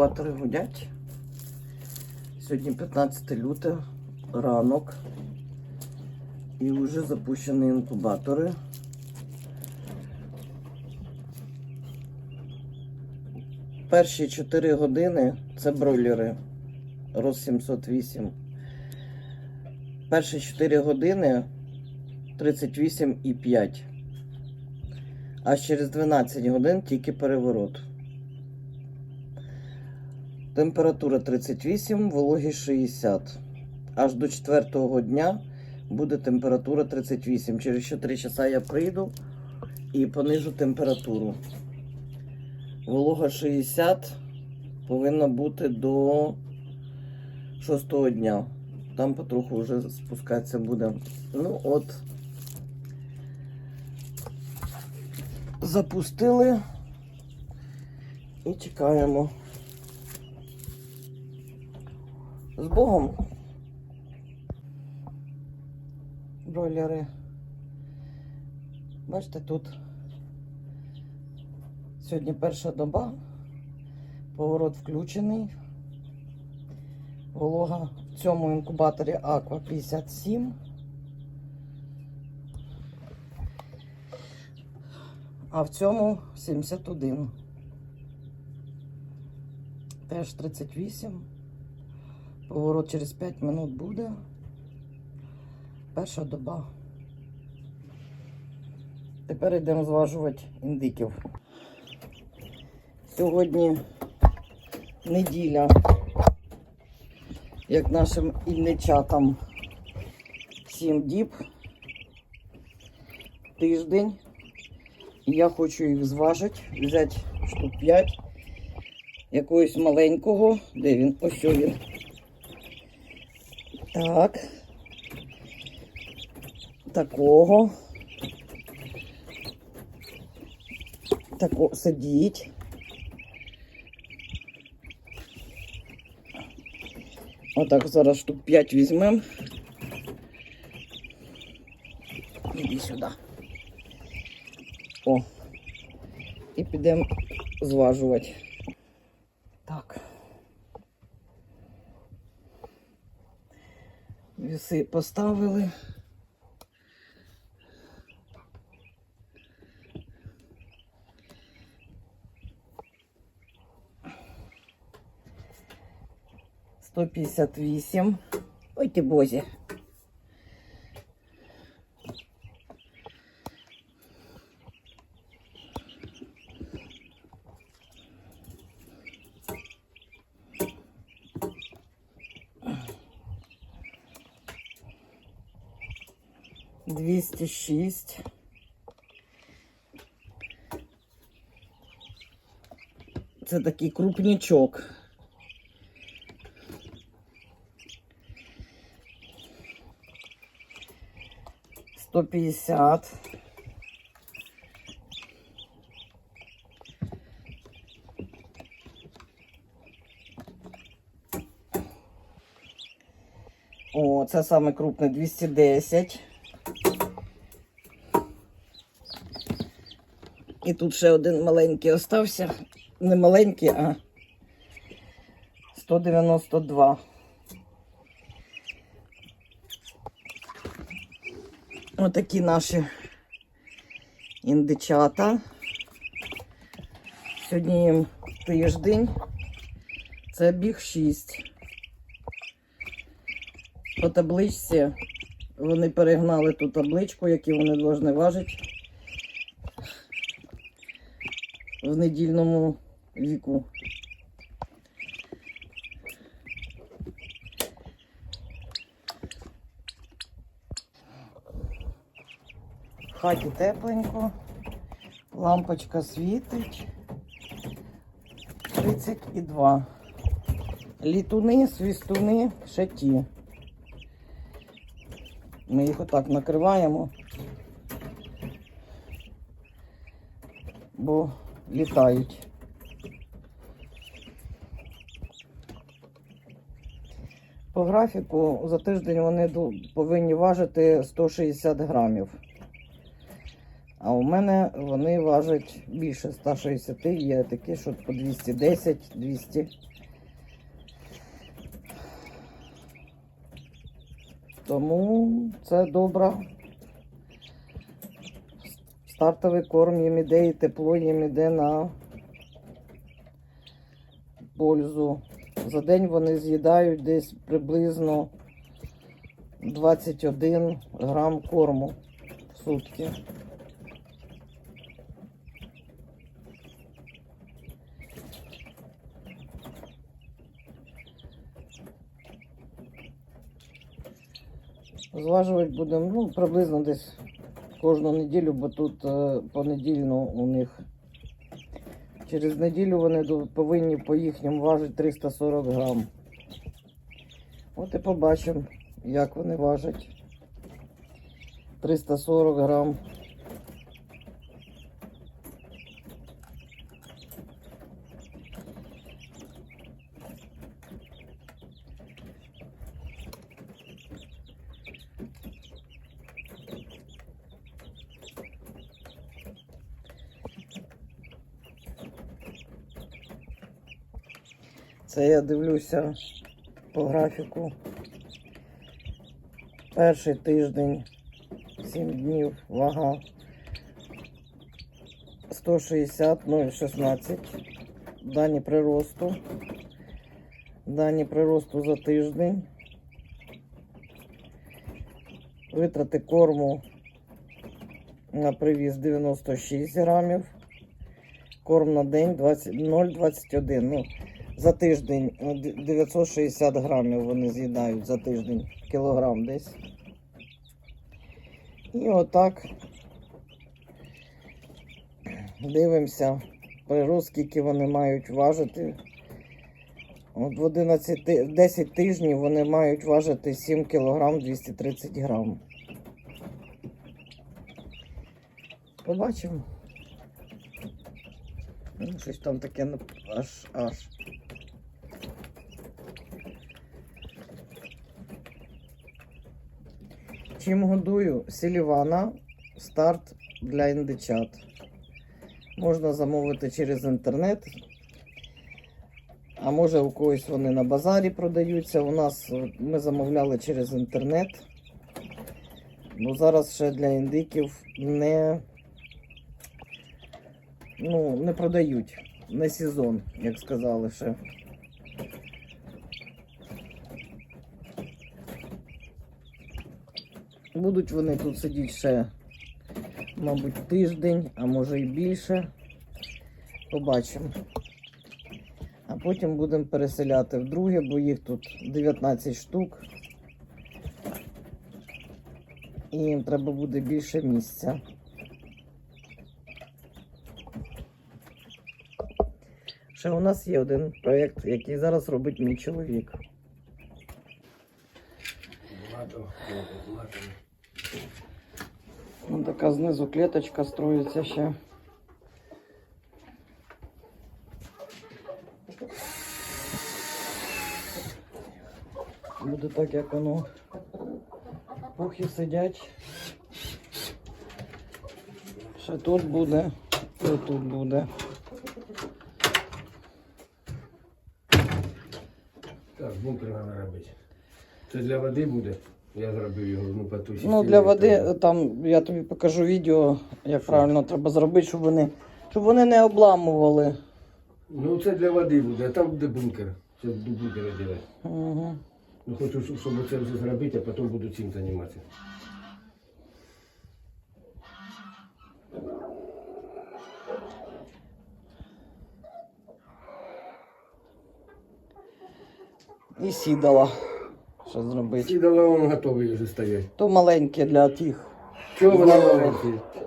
інкубатори гудять. Сьогодні 15 лютого, ранок. І вже запущені інкубатори. Перші 4 години це бройлери Рос 708. Перші 4 години 38,5. А через 12 годин тільки переворот. Температура 38, вологість 60. Аж до 4 дня буде температура 38. Через 4 часа я прийду і понижу температуру. Волога 60 повинна бути до 6 дня. Там потроху вже спускатися буде. Ну от. Запустили і чекаємо. З Богом. Бройлери. Бачите, тут сьогодні перша доба, поворот включений. Волога в цьому інкубаторі Aqua 57. А в цьому 71. Теж 38. Поворот через 5 минут буде. Перша доба. Тепер йдемо зважувати індиків. Сьогодні неділя, як нашим ільничатам 7 діб, тиждень. Я хочу їх зважити, взяти штук 5 якогось маленького. Де він? Ось він. Так. Такого. Тако сидіть. Отак зараз штук 5 візьмемо. Іди сюди. О. І підемо зважувати. Так. Віси поставили. Сто п'ятдесят вісім. Ой ти бозі. Двісті шість. Це такий крупнячок. Сто п'ятдесят. О, це саме крупне 210. І тут ще один маленький остався. Не маленький, а 192. Отакі наші індичата. Сьогодні їм тиждень. Це біг 6. По табличці вони перегнали ту табличку, яку вони повинні важити в недільному віку. В хаті тепленько, лампочка світить. 32. Літуни, свістуни, ще ті. Ми їх отак накриваємо, бо літають. По графіку за тиждень вони повинні важити 160 грамів. А у мене вони важать більше 160, є такі, що по 210, 200. Тому це добре. Стартовий корм їм іде і тепло їм іде на пользу. За день вони з'їдають десь приблизно 21 грам корму в сутки. Зважувати будемо ну, приблизно десь кожну неділю, бо тут е, понедільно у них. Через неділю вони повинні по їхньому важити 340 грам. От і побачимо, як вони важать. 340 грам. Це я дивлюся по графіку. Перший тиждень, 7 днів, вага 160, 0,16. Дані приросту. Дані приросту за тиждень. Витрати корму на привіз 96 грамів. Корм на день 0,21. Ну, за тиждень е, 960 грамів вони з'їдають за тиждень, кілограм десь. І отак дивимося прирост, скільки вони мають важити. От в 11, 10 тижнів вони мають важити 7 кілограм 230 грам. Побачимо. Ну, щось там таке нап- аж аж. Чим годую? Селівана, старт для індичат. Можна замовити через інтернет. А може у когось вони на базарі продаються. У нас е, ми замовляли через інтернет. Бо зараз ще для індиків не, ну, не продають. Не сезон, як сказали ще. Будуть вони тут сидіти ще, мабуть, тиждень, а може і більше. Побачимо. А потім будемо переселяти в друге, бо їх тут 19 штук. І їм треба буде більше місця. Ще у нас є один проєкт, який зараз робить мій чоловік. Ось така знизу клеточка строїться ще. Буде так, як воно. Пухи сидять. Ще тут буде, і тут буде. Так, бункер треба робити. Це для води буде. Я зробив його ну, по ту Ну, для води там я тобі покажу відео, як Що? правильно треба зробити, щоб вони, щоб вони не обламували. Ну це для води буде, а там буде бункер. Це до бункера. Угу. Ну хочу, щоб це все зробити, а потім буду цим займатися. І сідала. Що зробити? Сідала, він готовий вже стоять. То маленьке для тих. Чого вони маленька? Бо